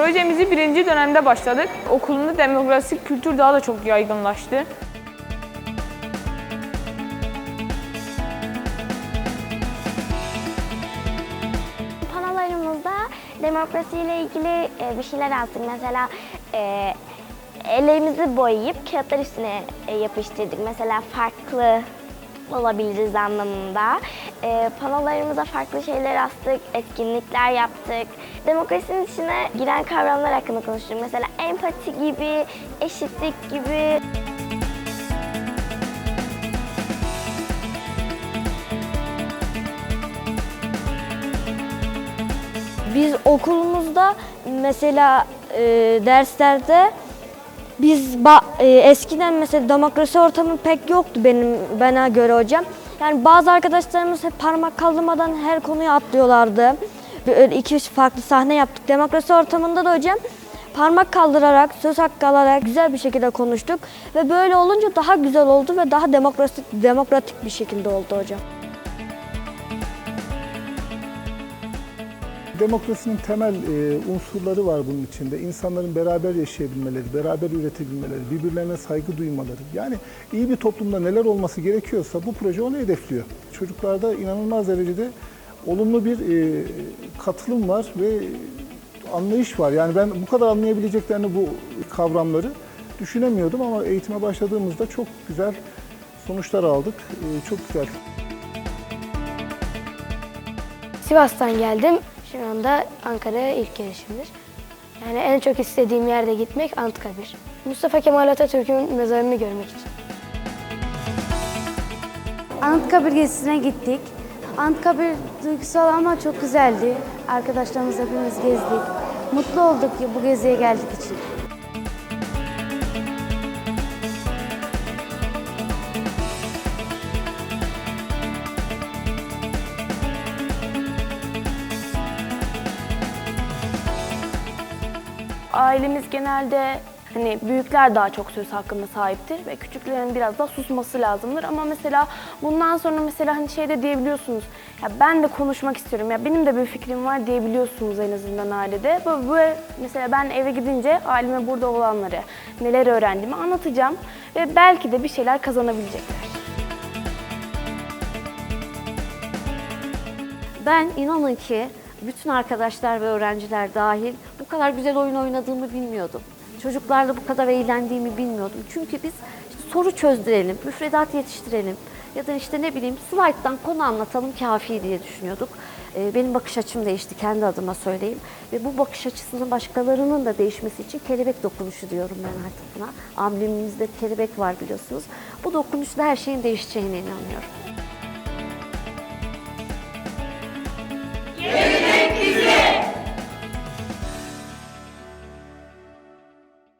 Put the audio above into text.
Projemizi birinci dönemde başladık. Okulunda demokrasi kültür daha da çok yaygınlaştı. Panolarımızda demokrasiyle ilgili e, bir şeyler yazdık. Mesela e, ellerimizi boyayıp kağıtlar üstüne e, yapıştırdık. Mesela farklı olabiliriz anlamında. E, panolarımıza farklı şeyler astık, etkinlikler yaptık. Demokrasinin içine giren kavramlar hakkında konuştuk. Mesela empati gibi, eşitlik gibi. Biz okulumuzda mesela e, derslerde biz e, eskiden mesela demokrasi ortamı pek yoktu benim bana göre hocam. Yani bazı arkadaşlarımız hep parmak kaldırmadan her konuyu atlıyorlardı. Böyle iki üç farklı sahne yaptık. Demokrasi ortamında da hocam parmak kaldırarak, söz hakkı alarak güzel bir şekilde konuştuk. Ve böyle olunca daha güzel oldu ve daha demokratik, demokratik bir şekilde oldu hocam. Demokrasinin temel e, unsurları var bunun içinde. İnsanların beraber yaşayabilmeleri, beraber üretebilmeleri, birbirlerine saygı duymaları. Yani iyi bir toplumda neler olması gerekiyorsa bu proje onu hedefliyor. Çocuklarda inanılmaz derecede olumlu bir e, katılım var ve anlayış var. Yani ben bu kadar anlayabileceklerini bu kavramları düşünemiyordum ama eğitime başladığımızda çok güzel sonuçlar aldık. E, çok güzel. Sivas'tan geldim. Şu anda Ankara'ya ilk gelişimdir. Yani en çok istediğim yerde gitmek Anıtkabir. Mustafa Kemal Atatürk'ün mezarını görmek için. Anıtkabir gezisine gittik. Anıtkabir duygusal ama çok güzeldi. Arkadaşlarımızla hepimiz gezdik. Mutlu olduk ki bu geziye geldik için. Ailemiz genelde hani büyükler daha çok söz hakkında sahiptir ve küçüklerin biraz daha susması lazımdır. Ama mesela bundan sonra mesela hani şey de diyebiliyorsunuz. Ya ben de konuşmak istiyorum. Ya benim de bir fikrim var diyebiliyorsunuz en azından ailede. Bu, bu mesela ben eve gidince aileme burada olanları, neler öğrendiğimi anlatacağım ve belki de bir şeyler kazanabilecekler. Ben inanın ki bütün arkadaşlar ve öğrenciler dahil kadar güzel oyun oynadığımı bilmiyordum. Çocuklarla bu kadar eğlendiğimi bilmiyordum. Çünkü biz işte soru çözdürelim, müfredat yetiştirelim ya da işte ne bileyim slayttan konu anlatalım kafi diye düşünüyorduk. Ee, Benim bakış açım değişti kendi adıma söyleyeyim. Ve bu bakış açısının başkalarının da değişmesi için kelebek dokunuşu diyorum ben artık buna. Amblemimizde kelebek var biliyorsunuz. Bu dokunuşla her şeyin değişeceğine inanıyorum.